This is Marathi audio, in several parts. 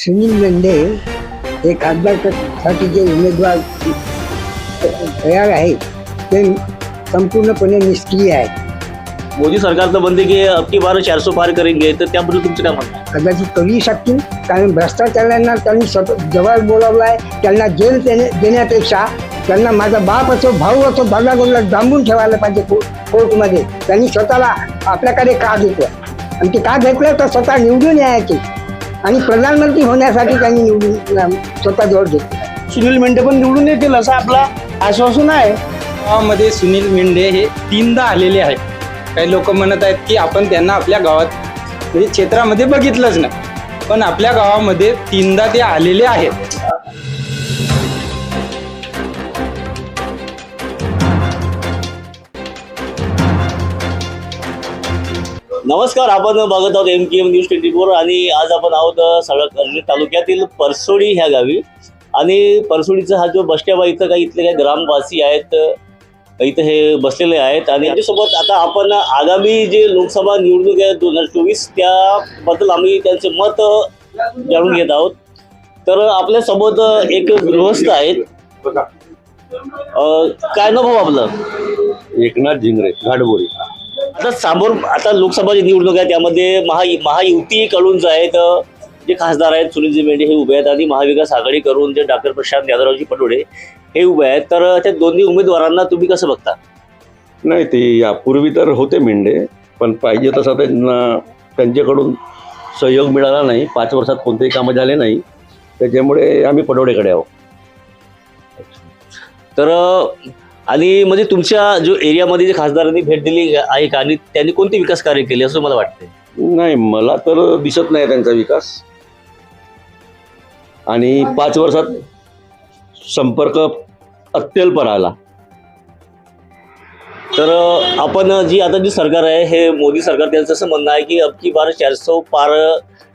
सुनील मेंढे हे खासदारसाठी जे उमेदवार तयार आहेत ते संपूर्णपणे निष्क्रिय आहेत. मोदी सरकार तर म्हणते की अबकी बार चारसो पार करेंगे तर त्याबद्दल तुमचं काय म्हणणं? कदाचित करूही शकतील कारण भ्रष्टाचारांना त्यांनी स्वतः जवळ बोलावलं आहे त्यांना जेल देणे- देण्यापेक्षा त्यांना माझा बाप असो भाऊ असो भरला डांबून ठेवायला पाहिजे को- कोर्टमध्ये. त्यांनी स्वतःला आपल्याकडे का घेतलं आणि ते का घेतलं तर स्वतः निवडून यायचे. आणि प्रधानमंत्री होण्यासाठी त्यांनी निवडून अं, स्वतःजवळ घेतलं सुनील मेंढे पण निवडून येतील असं आपला आश्वासन आहे. गावामध्ये सुनील मेंढे हे तीनदा आलेले आहेत. काही लोक म्हणत आहेत की आपण त्यांना आपल्या गावात म्हणजे क्षेत्रामध्ये बघितलंच नाही. पण आपल्या गावामध्ये तीनदा ते आलेले आहेत. नमस्कार आपण बघत आहोत M K M news twenty four आणि आज आपण आहोत सडक सळक तालुक्यातील परसोडी ह्या गावी. आणि परसोडीचा हा जो बस आहे इथं काही इथले काही ग्रामवासी आहेत इथं हे बसलेले आहेत. आणि त्याच्यासोबत आता आपण आगामी जे लोकसभा निवडणूक आहे दोन हजार चोवीस त्याबद्दल आम्ही त्यांचे मत जाणून घेत आहोत. तर आपल्यासोबत एक गृहस्थ आहेत. काय ना भाऊ आपलं? एकनाथ झिंगरे घाटबोरी. आता समोर आता लोकसभाची निवडणूक आहे त्यामध्ये महा महायुतीकडून जे आहेत जे खासदार आहेत सुनीलजी मेंढे हे उभे आहेत. आणि महाविकास आघाडीकडून जे डॉक्टर प्रशांत यादवरावजी पटोडे हे उभे आहेत. तर त्या दोन्ही उमेदवारांना तुम्ही कसं बघता? नाही ते यापूर्वी तर होते मेंढे पण पाहिजे तसा त्यांना त्यांच्याकडून सहयोग मिळाला नाही. पाच वर्षात कोणतेही कामं झाले नाही. त्याच्यामुळे आम्ही पडोडेकडे आहोत. तर आणि म्हणजे तुमच्या जो एरियामध्ये जे खासदारांनी भेट दिली आहे का? आणि त्यांनी कोणती विकास कार्य केले असं मला वाटतंय? नाही मला तर दिसत नाही त्यांचा विकास. आणि पाच वर्षात संपर्क अत्यल्प राहिला. तर आपण जी आता जी सरकार आहे हे मोदी सरकार त्यांचं असं म्हणणं आहे की अबकी बार चारसो पार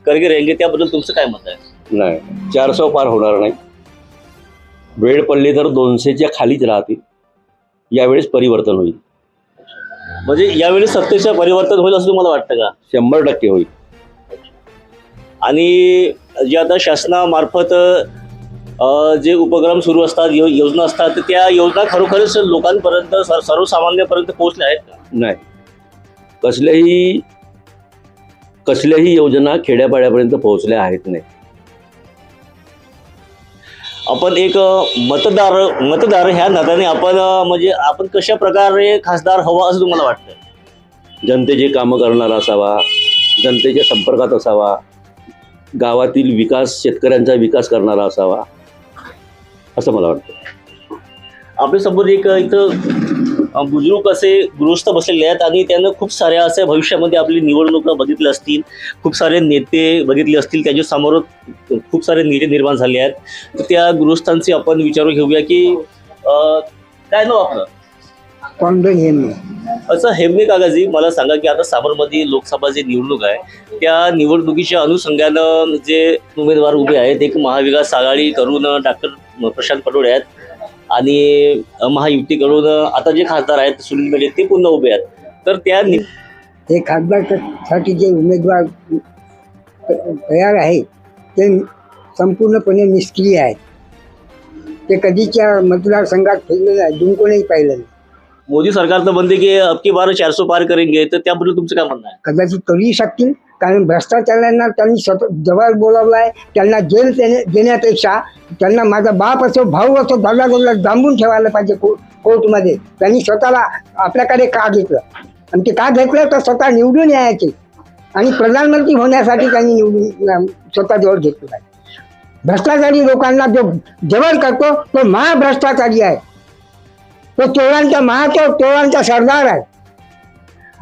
करके रहेंगे. त्याबद्दल तुमचं काय मत आहे? नाही चारशे पार होणार नाही. वेळ पडली तर दोनशेच्या खालीच राहतील. यावेळेस परिवर्तन होईल. म्हणजे यावेळी सत्तेचं परिवर्तन होईल असं तुम्हाला वाटतं का? शंभर टक्के होईल. आणि जे आता शासनामार्फत अ, जे उपक्रम सुरू असतात यो- योजना असतात तर त्या योजना खरोखरच लोकांपर्यंत सर- सर्वसामान्यांपर्यंत पोहोचल्या आहेत का? नाही. कसल्याही कसल्याही योजना खेड्यापाड्यापर्यंत पोहोचल्या आहेत नाही. आपण एक मतदार मतदार ह्या नात्याने आपण म्हणजे आपण कशा प्रकारे खासदार हवा असं तुम्हाला वाटतं जनतेचे कामं करणारा असावा जनतेच्या संपर्कात असावा गावातील विकास शेतकऱ्यांचा विकास करणारा असावा असं मला वाटतं आपल्यासमोर एक इथं बुजुर्ग असे गृहस्थ बसलेले आहेत आणि त्यांना खूप साऱ्या अशा भविष्यामध्ये आपली निवडणुका बघितल्या असतील खूप सारे नेते बघितले असतील त्यांच्यासमोर खूप सारे नेते निर्माण झाले आहेत. तर त्या गृहस्थांची आपण विचारू घेऊया की काय नाव आपलं? पांडुरंग हेमने. असं हेमने काकाजी मला सांगा की आता साबरमती लोकसभा जी निवडणूक आहे त्या निवडणुकीच्या अनुषंगानं जे उमेदवार उभे आहेत एक महाविकास आघाडी करून डॉक्टर प्रशांत पटोळे आहेत आणि महायुतीकडून आता जे खासदार आहेत सुनील मेढे ते पुन्हा उभे आहेत. तर त्या हे खासदारसाठी जे उमेदवार तयार आहेत ते संपूर्णपणे निष्क्रिय आहेत. ते कधीच्या मतदारसंघात फिरले नाही जिंकूनही पाहिलं नाही. मोदी सरकार तर म्हणते की अबकी बार चारसो पार करेंगे तर त्याबद्दल तुमचं काय म्हणणं आहे? कदाचित करूही शकतील. कारण भ्रष्टाचारांना त्यांनी स्वतः जवळ बोलावलं आहे त्यांना जेल देणे देण्यापेक्षा त्यांना माझा बाप असो भाऊ असो भरला जांबून ठेवायला पाहिजे को कोर्टमध्ये. त्यांनी स्वतःला आपल्याकडे का घेतलं? आणि ते का घेतलं? तर स्वतः निवडून यायचे. आणि प्रधानमंत्री होण्यासाठी त्यांनी निवडून स्वतः जवळ घेतलं आहे भ्रष्टाचारी लोकांना जो जवळ करतो तो महाभ्रष्टाचारी आहे. तो चोरांचा महाचोर चोरांचा सरदार आहे.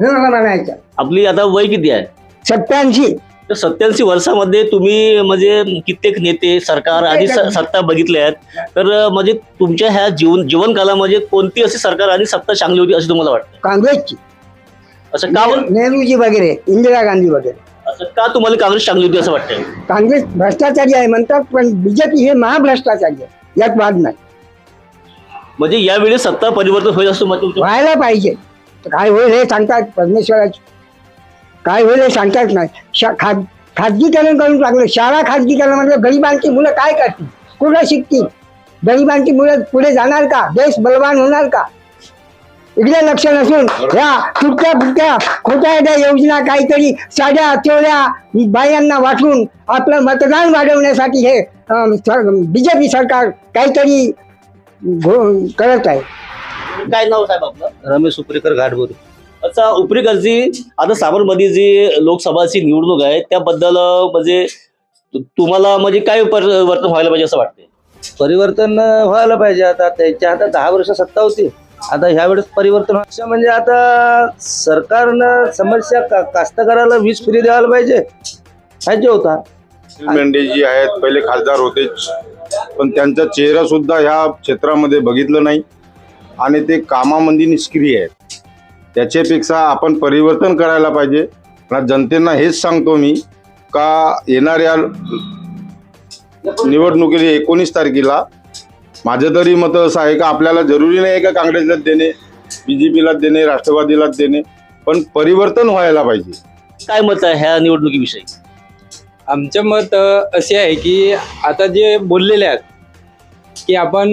म्हणायचं आपली आता वय किती आहे? सत्याऐंशी. तर सत्याऐंशी वर्षामध्ये तुम्ही म्हणजे कित्येक नेते सरकार आणि सत्ता बघितल्या आहेत. तर म्हणजे तुमच्या ह्या जीवन जीवनकालामध्ये कोणती अशी सरकार आणि सत्ता चांगली होती असं तुम्हाला वाटतं? काँग्रेसची. असं का? नेहरूजी वगैरे इंदिरा गांधी वगैरे. असं का तुम्हाला काँग्रेस चांगली होती असं वाटतं काँग्रेस भ्रष्टाचारी आहे म्हणतात पण बीजेपी हे महाभ्रष्टाचारी आहे. यात वाद नाही. म्हणजे यावेळी सत्ता परिवर्तन होईल असं मत व्हायला पाहिजे. काय होईल हे सांगतात परमेश्वराची. काय होईल हे सांगतात नाही. शा- खा खाजगीकरण करून टाकलं. शाळा खाजगीकरण म्हणजे गरिबांची मुलं काय करतील? कुठं शिकतील? गरिबांची मुलं पुढे जाणार का? देश बलवान होणार का? इकडे लक्ष नसून ह्या तुटक्या फुटक्या खोट्या त्या योजना काहीतरी साध्या चोऱ्या बायांना वाटून आपलं मतदान वाढवण्यासाठी हे बीजेपी सरकार काहीतरी करत आहे. काय नाव साहेब आपलं? रमेश उपरेकर घाटबोरी अच्छा उपरीकरची आता साबरमती जी लोकसभाची निवडणूक आहे त्याबद्दल म्हणजे तुम्हाला म्हणजे काय परिवर्तन व्हायला पाहिजे असं वाटते परिवर्तन व्हायला पाहिजे आता त्यांच्या हातात दहा वर्ष सत्ता होती. आता ह्या वेळेस परिवर्तन म्हणजे आता सरकारनं समस्या का कास्तकाराला वीज फ्री द्यायला पाहिजे. पाहिजे होता. मेंढे जी आहेत पहिले खासदार होतेच पण त्यांचा चेहरा सुद्धा ह्या क्षेत्रामध्ये बघितलं नाही. आणि ते कामामध्ये निष्क्रिय आहेत. त्याच्यापेक्षा आपण परिवर्तन करायला पाहिजे. आणि जनतेला हेच सांगतो मी का येणाऱ्या निवडणुकीला एकोणीस तारखेला माझं तरी मत असं आहे का आपल्याला जरुरी नाही का काँग्रेसलाच देणे बी जे पीलाच देणे राष्ट्रवादीलाच देणे पण परिवर्तन व्हायला पाहिजे. काय मत आहे ह्या निवडणुकीविषयी? आमचे मत असे आहे की आता जे बोललेले आहेत की आपण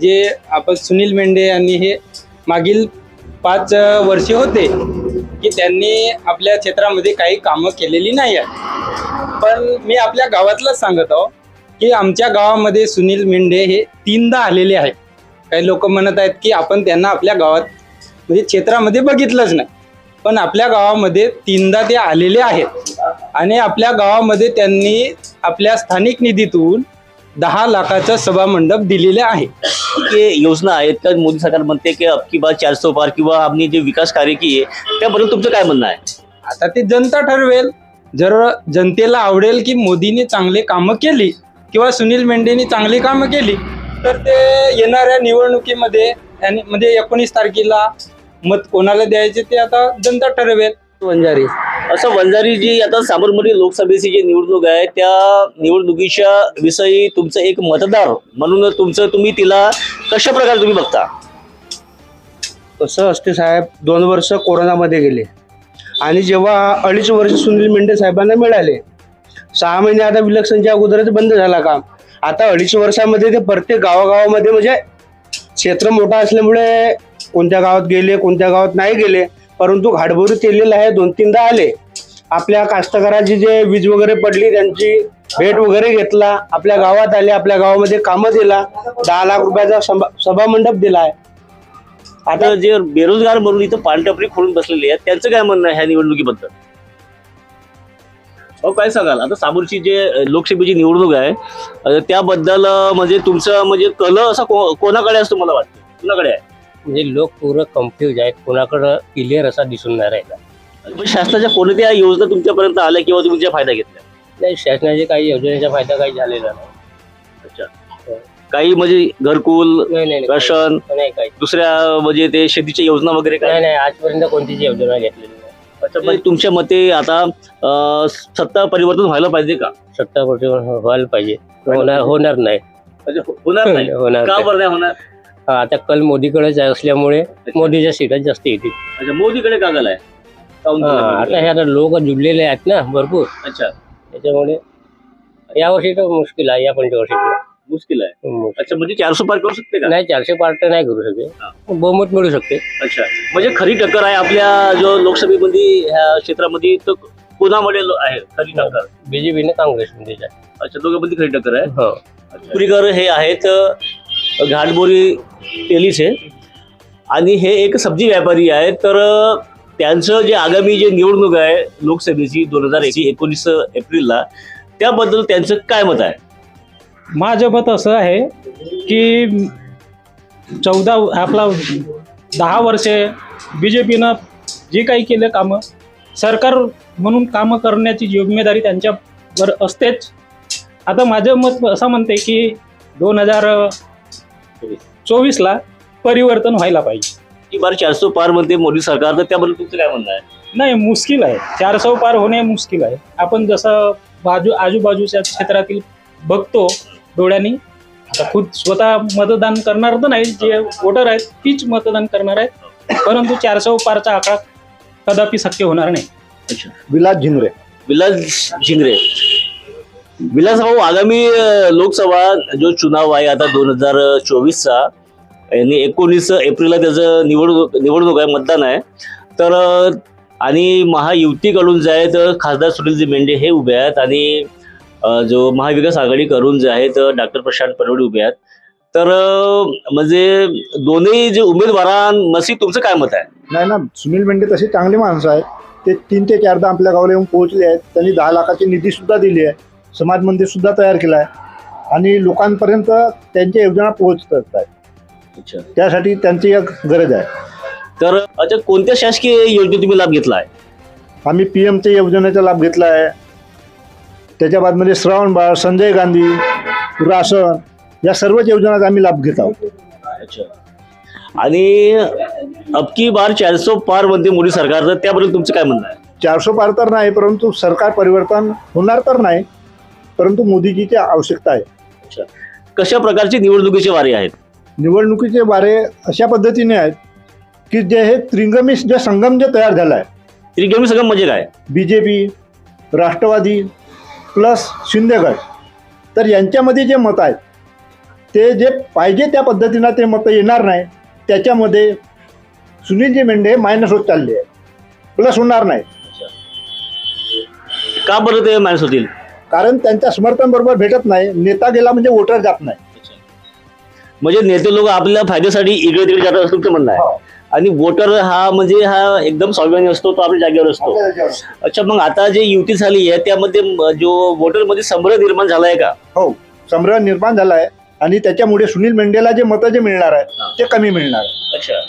जे आपण सुनील मेंढे यांनी हे मागील पाच वर्षे होते की त्यांनी आपल्या क्षेत्रामध्ये काही कामं केलेली नाही आहेत. पण मी आपल्या गावातलंच सांगत आहो की आमच्या गावामध्ये सुनील मेंढे हे तीनदा आलेले आहेत. काही लोक म्हणत आहेत की आपण त्यांना आपल्या गावात म्हणजे क्षेत्रामध्ये बघितलंच नाही. पण आपल्या गावामध्ये तीनदा ते आलेले आहेत. आणि आपल्या गावामध्ये त्यांनी आपल्या स्थानिक निधीतून दहा लाखाचं सभामंडप दिलेले आहे. के योजना आहेत का? मोदी सरकार म्हणते की अबकी बार चार सौ पार किंवा आम्ही जे विकास कार्य की आहे त्याबद्दल तुमचं काय म्हणणं आहे? आता ते जनता ठरवेल. जर जनतेला आवडेल की मोदीने चांगले कामं केली किंवा सुनील मेंढेनी चांगली कामं केली तर ते येणाऱ्या निवडणुकीमध्ये आणि म्हणजे एकोणीस तारखेला मत कोणाला द्यायचे ते आता जनता ठरवेल. वंजारी. असं वंजारी जी आता साबरमती लोकसभेची जी निवडणूक आहे त्या निवडणुकीच्या विषयी तुमचं एक मतदार म्हणून तुमचं तुम्ही तिला कशा प्रकारे तुम्ही बघता? कसं असते साहेब दोन वर्ष कोरोनामध्ये गेले. आणि जेव्हा अडीच वर्ष सुनील मेंढे साहेबांना मिळाले सहा महिने आता विलक्षणच्या अगोदरच बंद झाला काम. आता अडीच वर्षामध्ये ते प्रत्येक गावागावामध्ये म्हणजे क्षेत्र मोठा असल्यामुळे कोणत्या गावात गेले कोणत्या गावात नाही गेले परंतु घाटभोरी केलेलं आहे दोन तीनदा आले. आपल्या कास्तकाराची जे वीज वगैरे पडली त्यांची भेट वगैरे घेतला आपल्या गावात आले आपल्या गावामध्ये कामं दिला दहा लाख रुपयाचा सभा सभामंडप दिला आहे. आता जे बेरोजगार म्हणून इथं पानटपरी खोलून बसलेले आहेत त्यांचं काय म्हणणं आहे ह्या निवडणुकीबद्दल? अहो काय सांगाल? आता सामोरची जे लोकसभेची निवडणूक आहे त्याबद्दल म्हणजे तुमचं म्हणजे कल असा को- कोणाकडे असतो मला वाटतं? कोणाकडे आहे? म्हणजे लोक पूर्ण कन्फ्यूज आहेत. कोणाकडं क्लिअर असा दिसून नाही राहिला. शासनाच्या कोणत्या योजना तुमच्यापर्यंत आल्या किंवा तुम्ही त्या फायदा घेतल्या? नाही शासनाचे काही योजनेचा फायदा काही झालेला नाही. अच्छा. काही म्हणजे घरकुल नाही नाही नाही, राशन काही- नाही काही दुसऱ्या म्हणजे ते शेतीच्या योजना वगैरे नाही काय? नाही आजपर्यंत कोणतीच योजना घेतलेली नाही. अच्छा म्हणजे तुमच्या मते आता अ, सत्ता परिवर्तन व्हायला पाहिजे का? सत्ता परिवर्तन व्हायला पाहिजे. होणार होणार नाही. म्हणजे हो- होणार नाही. होणार का नाही. बरं नाही होणार? आता कल मोदीकडेच असल्यामुळे मोदीच्या सीटात जास्त येतील. अच्छा मोदीकडे का काहून हा, झालाय? आता हे आता लोक जुडलेले आहेत ना भरपूर. अच्छा. त्याच्यामुळे यावर्षी तर मुश्किल आहे या पंचवर्षी मुश्किल आहे. अच्छा म्हणजे चारशे पार करू शकते का? नाही चारशे पार तर नाही करू शकते. बहुमत मिळू शकते. अच्छा. म्हणजे खरी टक्कर आहे आपल्या जो लोकसभेमध्ये ह्या क्षेत्रामध्ये तर कोणामध्ये लो- आहे खरी टक्कर. बीजेपीने काँग्रेसमध्ये जाय अच्छा दोघांमध्ये खरी टक्कर आहे. हो. पुरीकर हे आहेत घाटबोरी तेलीचे आणि हे एक सब्जी व्यापारी आहे तर त्यांचं जे आगामी जे निवडणूक आहे लोकसभेची दोन हजार एकोणीस एप्रिलला त्याबद्दल त्यांचं काय मत आहे? माझं मत असं आहे की चौदा आपला दहा वर्षे बी जे पीनं जे काही केलं कामं सरकार म्हणून कामं करण्याची जिम्मेदारी त्यांच्यावर असतेच. आता माझं मत असं म्हणते की दोन हजार चोवीसला परिवर्तन व्हायला पाहिजे. की बार चारशे पार म्हणते मोदी सरकार तर त्याबद्दल तुमचं काय म्हणणं आहे? नाही मुश्किल आहे. चारसो पार होणे मुश्किल आहे. आपण जसं बाजू आजूबाजूच्या क्षेत्रातील बघतो डोळ्यांनी आता खुद स्वतः मतदान करणार तर नाही जे वोटर आहेत तीच मतदान करणार आहेत. परंतु चारसो पारचा आकडा कदापि शक्य होणार नाही. अच्छा. विलास झिंगरे. विलास झिंगरे. विलास भाऊ आगामी लोकसभा जो चुनाव आहे आता दोन हजार चोवीसचा यांनी एकोणीस एप्रिलला त्याचं निवडणूक निवडणूक आहे मतदान आहे. तर आणि महायुतीकडून जे आहेत खासदार सुनीलजी मेंढे हे उभे आहेत आणि जो महाविकास आघाडी करून जे आहेत डॉक्टर प्रशांत परवडे उभे आहेत. तर म्हणजे दोन्ही जे उमेदवारांमसी तुमचं काय मत आहे? नाही ना सुनील मेंढे तसे चांगले माणसं आहेत. ते तीन ते चारदा आपल्या गावाला येऊन पोहोचले आहेत. त्यांनी दहा लाखाची निधी सुद्धा दिली आहे. समाज मंदिर सुद्धा तयार केलं आहे आणि लोकांपर्यंत त्यांच्या योजना पोहोचत आहेत अच्छा. त्यासाठी त्यांची एक गरज आहे. तर अच्छा कोणत्या शासकीय योजने तुम्ही लाभ घेतला आहे आम्ही पी एमच्या योजनेचा लाभ घेतला आहे त्याच्या बादमध्ये श्रावण बाळ संजय गांधी राशन या सर्वच योजनांचा आम्ही लाभ घेत आहोत. अच्छा. आणि अबकी बार चारसो पारमध्ये मोदी सरकार तर त्याबद्दल तुमचं काय म्हणणं आहे? चारशे पार तर नाही परंतु सरकार परिवर्तन होणार तर नाही. परंतु मोदीजीची आवश्यकता आहे. अच्छा. कशा प्रकारची निवडणुकीची वारी आहेत? निवडणुकीचे बारे अशा पद्धतीने आहेत की जे हे त्रिंगमी जे संगम जे तयार झाला आहे त्रिगमी सगळं म्हणजे काय? B J P Rashtrawadi plus शिंदेगड. तर यांच्यामध्ये जे मत आहेत ते जे पाहिजे त्या पद्धतीनं ते मतं येणार नाही. त्याच्यामध्ये सुनीलजी मेंढे मायनस होत चालले आहे प्लस होणार नाही. का बरं ते माणूस होतील? कारण त्यांच्या समर्थन बरोबर भेटत नाही. नेता गेला म्हणजे वोटर जात नाही. म्हणजे नेते लोक आपल्या फायद्यासाठी इकडे तिकडे जातात असं तुमचं म्हणणं आहे. आणि वोटर हा म्हणजे हा एकदम स्वाभिमानी असतो तो आपल्या जागेवर असतो. अच्छा मग आता जे युती झाली आहे त्यामध्ये जो वोटरमध्ये संभ्रम निर्माण झालाय का? हो संभ्रम निर्माण झाला आहे आणि त्याच्यामुळे सुनील मेंढेला जे मतं जे मिळणार आहे ते कमी मिळणार अच्छा.